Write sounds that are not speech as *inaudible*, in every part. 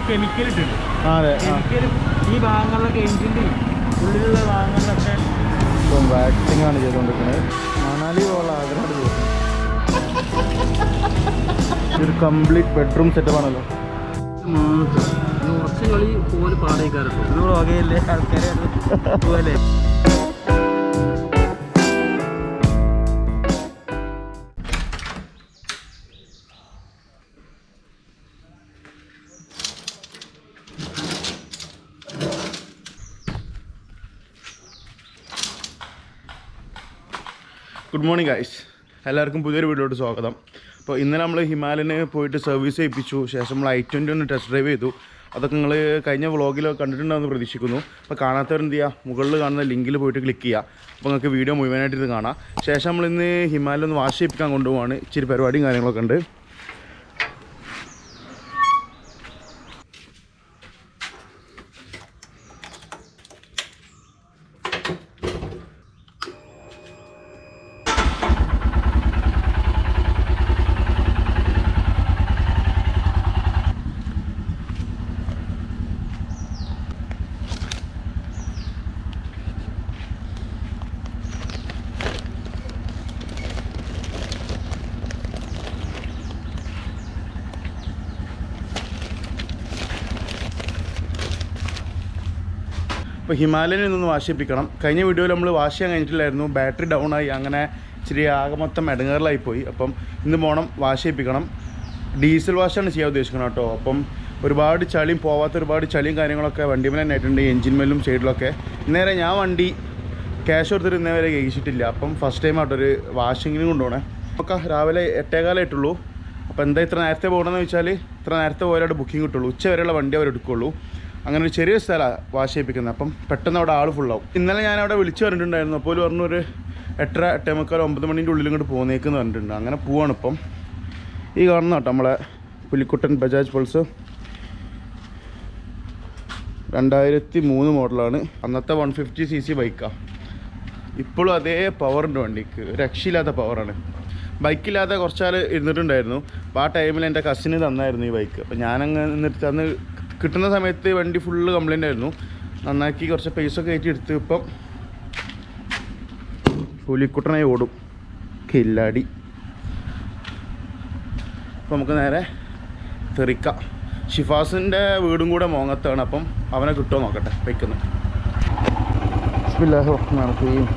ഒരു കെമിക്കൽ ഇട്ടുണ്ട് കെമിക്കലും ഈ ഭാഗങ്ങളിലൊക്കെ എഞ്ചിന്റെ ഉള്ളിലുള്ള ഭാഗങ്ങളിലൊക്കെ ഇപ്പം വാക്സിംഗ് ആണ് ചെയ്തുകൊണ്ടിരിക്കുന്നത്. മണാലി പോകാനുള്ള ആഗ്രഹം ഇതൊരു കംപ്ലീറ്റ് ബെഡ്റൂം സെറ്റപ്പ് ആണല്ലോ. കുറച്ച് കളി പോലെ പാടേക്കാറുണ്ട് ഒരു വകയല്ലേ ആൾക്കാരെ പോലെ ഗുഡ് മോർണിംഗ് ഗൈസ് എല്ലാവർക്കും പുതിയൊരു വീഡിയോട്ട് സ്വാഗതം. അപ്പോൾ ഇന്നലെ നമ്മൾ ഹിമാലയന് പോയിട്ട് സർവീസ് ചെയ്യിപ്പിച്ചു. ശേഷം നമ്മൾ ഐ ട്വന്റി ഒന്ന് ടെസ്റ്റ് ഡ്രൈവ് ചെയ്തു. അതൊക്കെ നിങ്ങൾ കഴിഞ്ഞ വ്ളോഗിൽ കണ്ടിട്ടുണ്ടെന്ന് പ്രതീക്ഷിക്കുന്നു. അപ്പോൾ കാണാത്തവർ എന്ത് ചെയ്യുക? മുകളിൽ കാണുന്ന ലിങ്കിൽ പോയിട്ട് ക്ലിക്ക് ചെയ്യുക. അപ്പോൾ നിങ്ങൾക്ക് വീഡിയോ മുഴുവനായിട്ട് ഇത് കാണാം. ശേഷം നമ്മൾ ഇന്ന് ഹിമാലയൊന്ന് വാഷ് ചെയ്യിപ്പിക്കാൻ കൊണ്ടുപോവാണ്. ഇച്ചിരി പരിപാടിയും കാര്യങ്ങളൊക്കെ ഉണ്ട്. ഇപ്പോൾ ഹിമാലയനിൽ നിന്ന് വാഷ് ചെയ്യിപ്പിക്കണം കഴിഞ്ഞ വീഡിയോയിൽ നമ്മൾ വാഷ് ചെയ്യാൻ കഴിഞ്ഞിട്ടില്ലായിരുന്നു. ബാറ്ററി ഡൗൺ ആയി. അങ്ങനെ ഇച്ചിരി ആകെ മൊത്തം ഇടങ്ങേറിലായി പോയി. അപ്പം ഇന്ന് പോകണം വാഷ് ചെയ്യിപ്പിക്കണം ഡീസൽ വാഷാണ് ചെയ്യാൻ ഉദ്ദേശിക്കുന്നത് കേട്ടോ. അപ്പം ഒരുപാട് ചളിയും പോവാത്ത ഒരുപാട് ചളിയും കാര്യങ്ങളൊക്കെ വണ്ടിമേൽ തന്നെ ആയിട്ടുണ്ട്. എഞ്ചിൻ മേലും സൈഡിലൊക്കെ ഇന്നേരം ഞാൻ വണ്ടി ക്യാഷ് കൊടുത്തിട്ട് ഇന്നേ വരെ കഴിച്ചിട്ടില്ല അപ്പം ഫസ്റ്റ് ടൈം ആയിട്ടൊരു വാഷിങ്ങിന് കൊണ്ടുപോകണേ നമുക്ക് രാവിലെ എട്ടേകാലായിട്ടുള്ളൂ അപ്പോൾ എന്താ ഇത്ര നേരത്തെ പോകണമെന്ന് വെച്ചാൽ ഇത്ര നേരത്തെ പോയാലവിടെ ബുക്കിംഗ് കിട്ടുള്ളൂ. ഉച്ച വരെയുള്ള വണ്ടി അവർ എടുക്കുള്ളൂ അങ്ങനെ ഒരു ചെറിയ സ്ഥലമാണ് വാഷ് ചെയ്യിപ്പിക്കുന്നത് അപ്പം പെട്ടെന്ന് അവിടെ ആൾ ഫുള്ളാവും ഇന്നലെ ഞാൻ അവിടെ വിളിച്ചു പറഞ്ഞിട്ടുണ്ടായിരുന്നു. അപ്പോൾ പറഞ്ഞു ഒരു എട്ടര എട്ടേ മുക്കാൽ ഒമ്പത് മണിന്റെ ഉള്ളിൽ ഇങ്ങോട്ട് പോന്നേക്കെന്ന് പറഞ്ഞിട്ടുണ്ട്. അങ്ങനെ പോവാണ് ഇപ്പം. ഈ കാണുന്ന കേട്ടോ നമ്മളെ പുലിക്കുട്ടൻ ബജാജ് പൾസ്. രണ്ടായിരത്തി മൂന്ന് മോഡലാണ്. അന്നത്തെ വൺ ഫിഫ്റ്റി സി സി ബൈക്കാണ് ഇപ്പോഴും അതേ പവറുണ്ട് വണ്ടിക്ക്. രക്ഷയില്ലാത്ത പവറാണ് ബൈക്കില്ലാതെ കുറച്ചാൾ ഇരുന്നിട്ടുണ്ടായിരുന്നു. അപ്പോൾ ആ ടൈമിൽ എന്റെ കസിന് തന്നായിരുന്നു ഈ ബൈക്ക് അപ്പോൾ ഞാനങ്ങ് നിന്നിട്ട് അന്ന് കിട്ടുന്ന സമയത്ത് വണ്ടി ഫുള്ള് കംപ്ലൈന്റ് ആയിരുന്നു. നന്നാക്കി കുറച്ച് പൈസ ഒക്കെ കയറ്റി എടുത്ത് ഇപ്പം പുലിക്കുട്ടനായി ഓടും. കില്ലാടി. അപ്പം നമുക്ക് നേരെ തെറിക്കാം. ഷിഫാസിന്റെ വീടും കൂടെ മോങ്ങത്താണ്. അപ്പം അവനെ കിട്ടുമോ നോക്കട്ടെ. വയ്ക്കുന്നു ബിസ്മില്ലാഹിർ റഹ്മാനിർ റഹീം.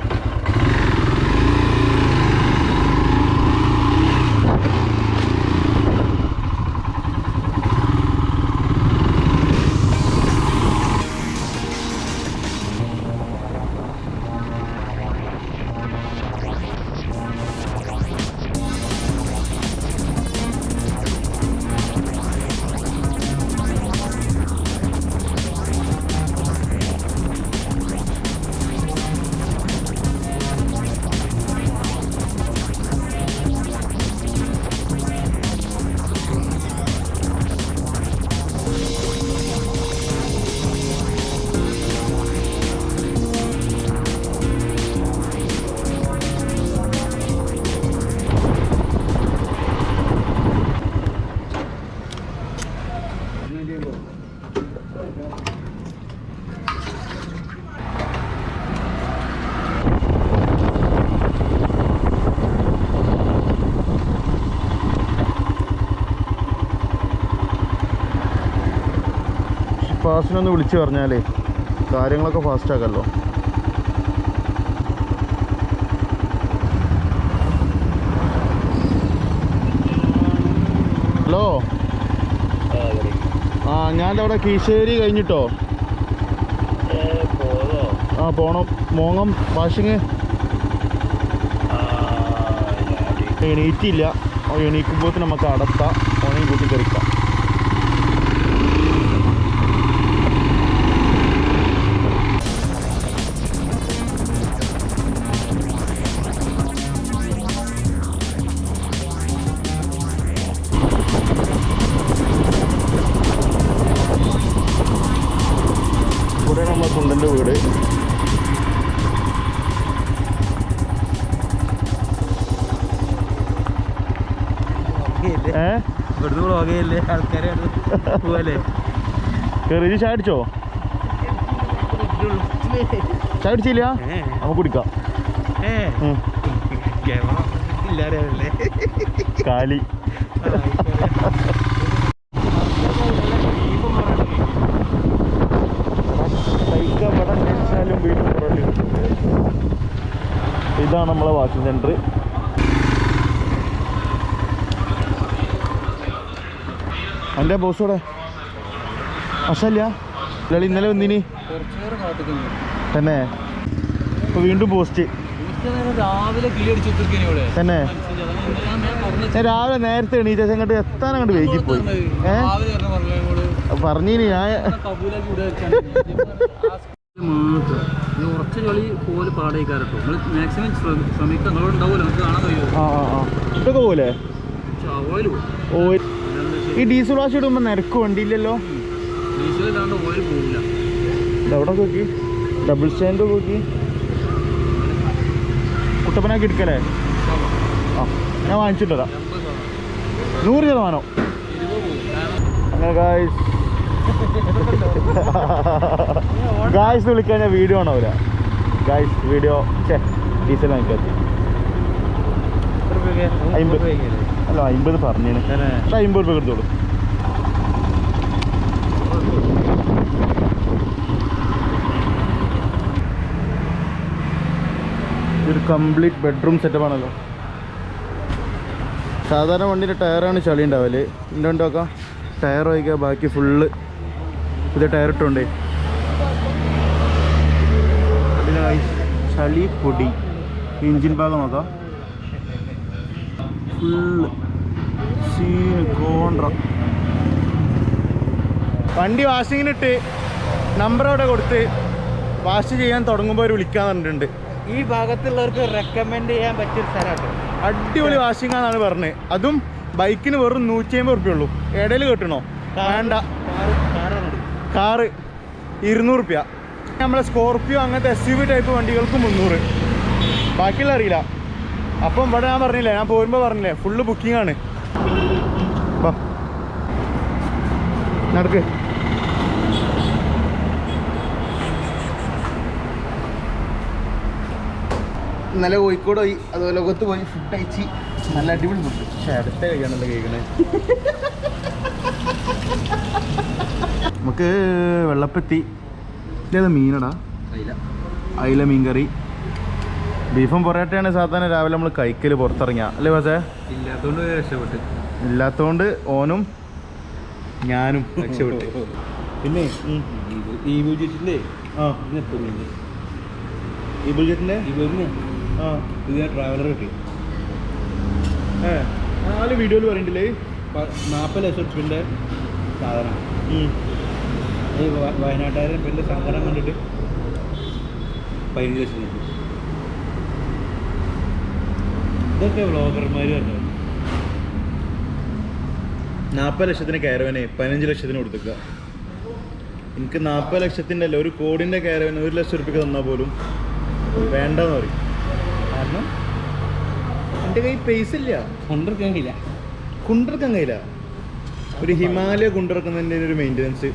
ഷിഫാസിനൊന്ന് വിളിച്ചു പറഞ്ഞാലേ കാര്യങ്ങളൊക്കെ ഫാസ്റ്റാക്കല്ലോ ഹലോ? ആ ഞാൻ അവിടെ കീശേരി കഴിഞ്ഞിട്ടോ? ആ പോണം. മോങ്ങം വാഷിങ്. എണീറ്റില്ല. എണീക്കുമ്പോൾ നമുക്ക് അടത്താം ഓണയും കൂട്ടി കറിക്കാം ചായ അടിച്ചോ ചായ അടിച്ചില്ല. നമുക്ക് കുടിക്കാം. ഇല്ലാരല്ലേ കാലി. ഇതാണ് നമ്മളെ വാഷിംഗ് സെന്റർ. എന്റെ ബോസോടെ അസല്ല ഇയാൾ ഇന്നലെ വന്നിനി. തന്നെ. ഇപ്പൊ വീണ്ടും പോസ്റ്റ് തന്നെ. രാവിലെ നേരത്തെ എണീറ്റ അങ്ങോട്ട് എത്താൻ അങ്ങോട്ട് വൈകിപ്പോയി ഏ? രാവിലെ പറഞ്ഞ പറഞ്ഞോട് പറഞ്ഞിനി ഞാൻ കളി പോലെ നമ്മൾ മാക്സിമം നിങ്ങളുണ്ടാവുമല്ലോ നമുക്ക് കാണാൻ കഴിയുമോ ഇതൊക്കെ പോലെ ഓയിൽ ഈ ഡീസൽ വാഷ് ഇടുമ്പോ നിരക്ക് വണ്ടിയില്ലല്ലോ. എവിടെ നോക്കി. ഡബിൾ സ്റ്റാൻഡ് നോക്കി. കുട്ടപ്പനാക്കി എടുക്കലേ ആ ഞാൻ വാങ്ങിച്ചിട്ട് നൂറ് ശതമാനം. അങ്ങനെ ഗായ്സ് ഗായ്സ് *laughs* വിളിക്കാൻ ഞാൻ വീഡിയോ ആണാവില്ല ഗായ്സ് വീഡിയോ ഡീസൽ വാങ്ങിക്കാത്തി അമ്പത് അല്ല അമ്പത് പറഞ്ഞേന്. പക്ഷെ അമ്പത് രൂപ എടുത്തോളൂ ഇതൊരു കംപ്ലീറ്റ് ബെഡ്റൂം സെറ്റപ്പ് ആണല്ലോ. സാധാരണ വണ്ടിയുടെ ടയറാണ് ചളി ഉണ്ടാവൽ. എന്റെ നോക്കാം ടയർ വയ്ക്കുക ബാക്കി ഫുള്ള് ഇത് ടയർ ഇട്ടുണ്ടേ. ചളി പൊടി. എഞ്ചിൻ ഭാഗം നോക്കാം. ഫുള്ള് സീന് കോണ്ട്ര വണ്ടി വാഷിങ്ങിനിട്ട് നമ്പർ അവിടെ കൊടുത്ത് വാഷ് ചെയ്യാൻ തുടങ്ങുമ്പോൾ അവർ വിളിക്കാൻ പറഞ്ഞിട്ടുണ്ട്. ഈ ഭാഗത്തുള്ളവർക്ക് റെക്കമെൻഡ് ചെയ്യാൻ പറ്റിയ സ്ഥലമാണ് അടിപൊളി വാഷിംഗ് ആണെന്നാണ് പറഞ്ഞത് അതും ബൈക്കിന് വെറും നൂറ്റി അമ്പത് റുപ്യ ഉള്ളൂ. ഇടയിൽ കേട്ടണോ? വേണ്ട. കാറ് ഇരുന്നൂറ് റുപ്യ നമ്മളെ സ്കോർപ്പിയോ അങ്ങനത്തെ എസ് യു വി ടൈപ്പ് വണ്ടികൾക്ക് മുന്നൂറ്. ബാക്കിയുള്ള അറിയില്ല. അപ്പം ഇവിടെ ഞാൻ പറഞ്ഞില്ലേ ഞാൻ പോരുമ്പോൾ പറഞ്ഞില്ലേ ഫുള്ള് ബുക്കിംഗ് ആണ്. നടക്ക്. ഇന്നലെ കോഴിക്കോട് പോയി അതുപോലെ ലോകത്ത് പോയി ഫുഡ് കഴിച്ച് നല്ല അടിപൊളി ഫുഡ് പക്ഷെ അടുത്ത കഴിക്കാണല്ലോ കേൾക്കണേ. നമുക്ക് വെള്ളപ്പെത്തി ഇതേതാ മീനടാ? അയില. മീൻ കറി ബീഫും പൊറോട്ടയാണ് സാധാരണ രാവിലെ നമ്മൾ കഴിക്കൽ പുറത്തിറങ്ങിയ അല്ലേ പക്ഷേ ഇല്ലാത്തോണ്ട് രക്ഷപ്പെട്ട്. ഇല്ലാത്തതുകൊണ്ട് ഓനും ഞാനും രക്ഷപ്പെട്ടു. പിന്നെ ഈ ബുജറ്റിന്റെ ആ. ഈ ബുജറ്റിന്റെ ആ. ഇത് ട്രാവലർ കിട്ടി. ഏ നാല് വീഡിയോയിൽ പറയണ്ടില്ലേ? നാൽപ്പത് ലക്ഷം റുപ്യന്റെ സാധനം. വയനാട്ടുകാരൻ പിന്നെ സാധനം കണ്ടിട്ട് പതിനഞ്ച് ലക്ഷം കിട്ടി. ഇതൊക്കെ വ്ളോഗർമാർ പറഞ്ഞു നാൽപ്പത് ലക്ഷത്തിന് കയറവനെ പതിനഞ്ച് ലക്ഷത്തിന് കൊടുത്തേക്കുക എനിക്ക് നാൽപ്പത് ലക്ഷത്തിന്റെ അല്ല ഒരു കോടിന്റെ കയറവന് ഒരു ലക്ഷം റുപ്യക്ക് തന്നാൽ പോലും വേണ്ടെന്ന് പറയും. കാരണം എന്റെ കയ്യിൽ പൈസ ഇല്ല. കൊണ്ടിറക്കില്ല കഴിയില്ല കുണ്ടിറക്കാൻ കഴിയില്ല ഒരു ഹിമാലയ കൊണ്ടിറക്കുന്നതിന്റെ ഒരു മെയിന്റനൻസ്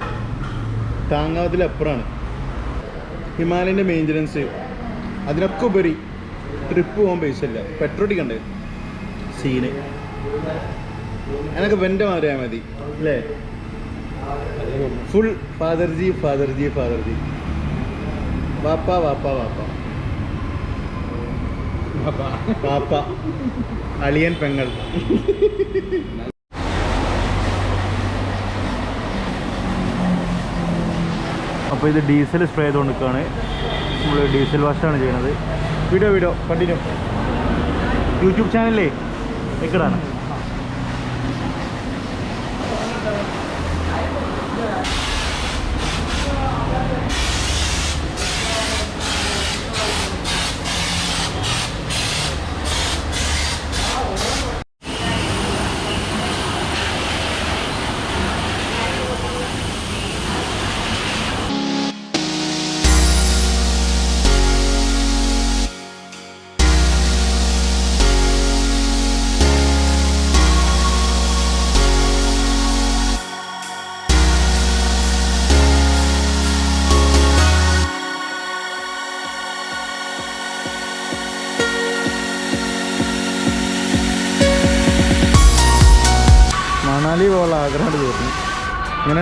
താങ്ങാവതിലപ്പുറമാണ് ഹിമാലയന്റെ മെയിന്റനൻസ് അതിനൊക്കെ ഉപരി ട്രിപ്പ് പോകാൻ പൈസ ഇല്ല. പെട്രോൾ അടിക്കണ്ടേ? സീന് എനക്ക് വെന്റെ മാറിയാൽ മതി. അല്ലേ? ഫുൾ ഫാദർജി ഫാദർജി ഫാദർജി വാപ്പ വാപ്പ വാപ്പ. വാപ്പ. അളിയൻ പെങ്ങൾ. അപ്പോൾ ഇത് ഡീസൽ സ്പ്രേ ചെയ്ത് നിൽക്കുകയാണ് നമ്മൾ ഡീസൽ വാഷാണ് ചെയ്യുന്നത് വീഡിയോ വീഡിയോ കണ്ടിന്യൂ. യൂട്യൂബ് ചാനലേ എക്കടാണ്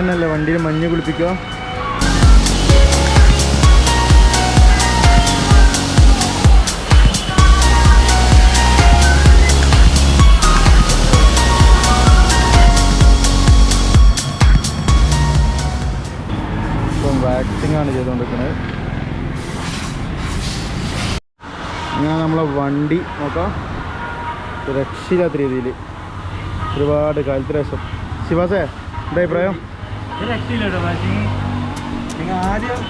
ഇങ്ങനെ വണ്ടിയിൽ മഞ്ഞ് കുളിപ്പിക്കുക ആണ് ചെയ്തുകൊണ്ടിരിക്കുന്നത്. ഞാൻ നമ്മളെ വണ്ടി നോക്കാം. രക്ഷയില്ലാത്ത രീതിയിൽ ഒരുപാട് കാലത്തിന് രസം ശിവാസേ എന്താ അഭിപ്രായം? രക്ഷയില്ല കേട്ടോ പക്ഷേ നിങ്ങൾ ആദ്യം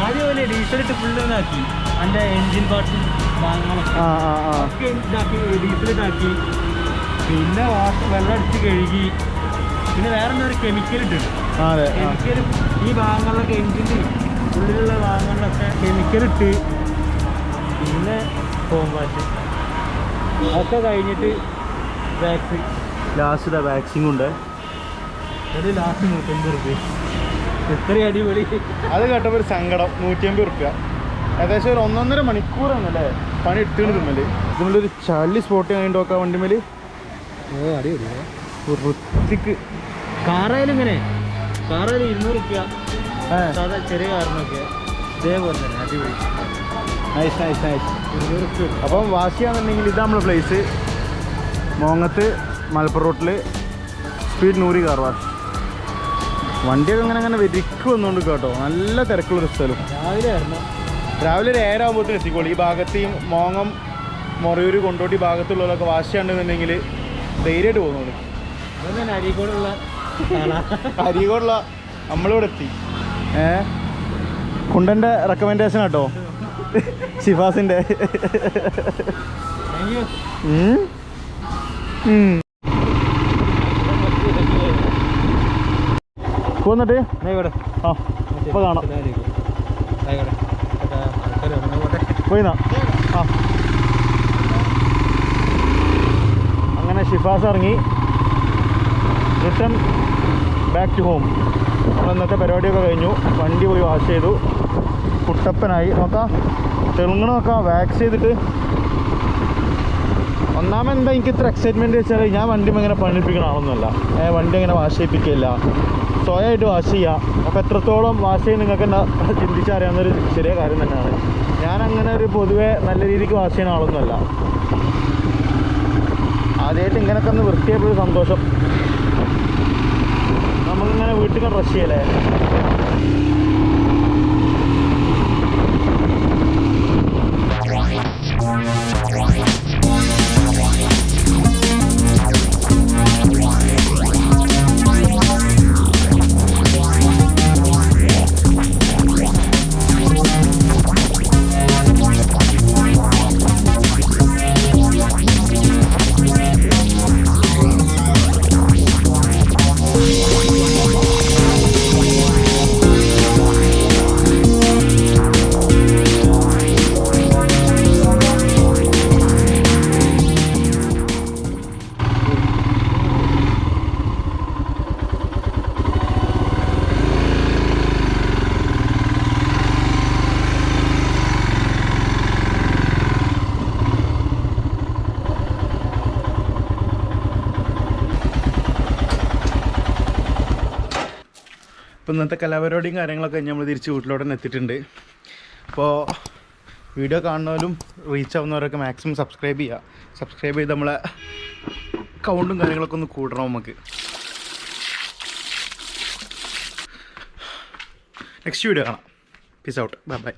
ആദ്യം പോലെ ഡീസലിട്ട് ഫുള്ള് ഇതാക്കി. എന്റെ എൻജിൻ പാർട്സ് ഭാഗങ്ങളൊക്കെ ഒക്കെ ഇതാക്കി ഡീസലിട്ടാക്കി പിന്നെ വാഷ് വെള്ളം അടിച്ച് കഴുകി. പിന്നെ വേറെ എന്താ ഒരു കെമിക്കൽ ഇട്ടു കെമിക്കൽ ഈ ഭാഗങ്ങളിലൊക്കെ എൻജിന്റെ ഉള്ളിലുള്ള ഭാഗങ്ങളിലൊക്കെ കെമിക്കൽ ഇട്ട് പിന്നെ ഹോം വാഷ് അതൊക്കെ കഴിഞ്ഞിട്ട് വാക്സിൻ ലാസ്റ്റ് വാക്സിൻ ഉണ്ട്. ഒരു ലാസ്റ്റ് നൂറ്റമ്പത് റുപ്യ. ഇത്രയും അടിപൊളി. അത് കേട്ടപ്പോൾ ഒരു സങ്കടം. നൂറ്റി അമ്പത് റുപ്യ. ഏകദേശം ഒരു ഒന്നൊന്നര മണിക്കൂറാണല്ലേ പണി എടുത്തിട്ട് തുമ്മൽ ഇതുമല്ലൊരു ചളി സ്പോട്ട് കഴിഞ്ഞിട്ട് നോക്കാം വണ്ടിമേൽ വൃത്തിക്ക്. കാറായാലും ഇങ്ങനെ. കാറായാലും ഇരുന്നൂറ് റുപ്യ. സാധാ ചെറിയ കാറിനൊക്കെ ഇതേപോലെ തന്നെ അടിപൊളി. നൈസ് നൈസ് നൈസ് ഇരുന്നൂറ് റുപ്യ അപ്പം വാശിയാണെന്നുണ്ടെങ്കിൽ ഇതാ നമ്മളെ പ്ലേസ് മോങ്ങത്ത് മലപ്പുറം റോട്ടിൽ സ്പീഡ് നൂറി കാർ വാഷ് വണ്ടിയൊക്കെ അങ്ങനെ അങ്ങനെ വെരിക്ക് വന്നുകൊണ്ട് കേട്ടോ. നല്ല തിരക്കുള്ളൊരു സ്ഥലം. രാവിലെ രാവിലെ ഒരു ഏഴാകുമ്പോഴത്തേന് എത്തിക്കോളൂ. ഈ ഭാഗത്ത് ഈ മോങ്ങം മൊറയൂര് കൊണ്ടോട്ടി ഭാഗത്തുള്ളവരൊക്കെ വാശിയാണെന്നുണ്ടെങ്കിൽ ധൈര്യമായിട്ട് പോകുന്നുള്ളൂ അരികോടുള്ള അരീക്കോടുള്ള ആളാ. അരീകോടുള്ള നമ്മളിവിടെ എത്തി. ഏ? കുണ്ടന്റെ റെക്കമെൻഡേഷൻ കേട്ടോ ഷിഫാസിന്റെ ഉം. ആ കാണാം. പോയിന്നാ? ആ. അങ്ങനെ ഷിഫാസ് ഇറങ്ങി. Return back to home. നമ്മൾ ഇന്നത്തെ പരിപാടിയൊക്കെ കഴിഞ്ഞു. വണ്ടി പോയി വാഷ് ചെയ്തു. കുട്ടപ്പനായി. നോക്കാം തെളുങ്ങണമൊക്കെ വാക്സ് ചെയ്തിട്ട് ഒന്നാമത് എന്താ എനിക്ക് ഇത്ര എക്സൈറ്റ്മെന്റ് വെച്ചാൽ ഞാൻ വണ്ടി ഇങ്ങനെ പണിപ്പിക്കണ ആളൊന്നുമല്ല. വണ്ടി അങ്ങനെ വാഷ് ചെയ്യിപ്പിക്കില്ല സ്വയമായിട്ട് വാഷ് ചെയ്യുക. അപ്പോൾ എത്രത്തോളം വാഷ് ചെയ്യാൻ നിങ്ങൾക്ക് എന്താ ചിന്തിച്ചറിയാവുന്നൊരു ചെറിയ കാര്യം തന്നെയാണ്. ഞാൻ അങ്ങനെ ഒരു പൊതുവെ നല്ല രീതിക്ക് വാഷ് ചെയ്യുന്ന ആളൊന്നുമല്ല. ആദ്യമായിട്ട് ഇങ്ങനെയൊക്കെ ഒന്ന് വൃത്തിയായപ്പോൾ ഒരു സന്തോഷം. നമ്മളിങ്ങനെ വീട്ടിൽ റഷ് ചെയ്യലേ ഇപ്പോൾ ഇന്നത്തെ കലാപരിപാടിയും കാര്യങ്ങളൊക്കെ നമ്മൾ തിരിച്ച് വീട്ടിലോടെ എത്തിയിട്ടുണ്ട്. അപ്പോൾ വീഡിയോ കാണുന്നവരും റീച്ച് ആവുന്നവരൊക്കെ മാക്സിമം സബ്സ്ക്രൈബ് ചെയ്യുക സബ്സ്ക്രൈബ് ചെയ്ത് നമ്മളെ കൗണ്ടും കാര്യങ്ങളൊക്കെ ഒന്ന് കൂടണം നമുക്ക്. നെക്സ്റ്റ് വീഡിയോ കാണാം. Peace out bye bye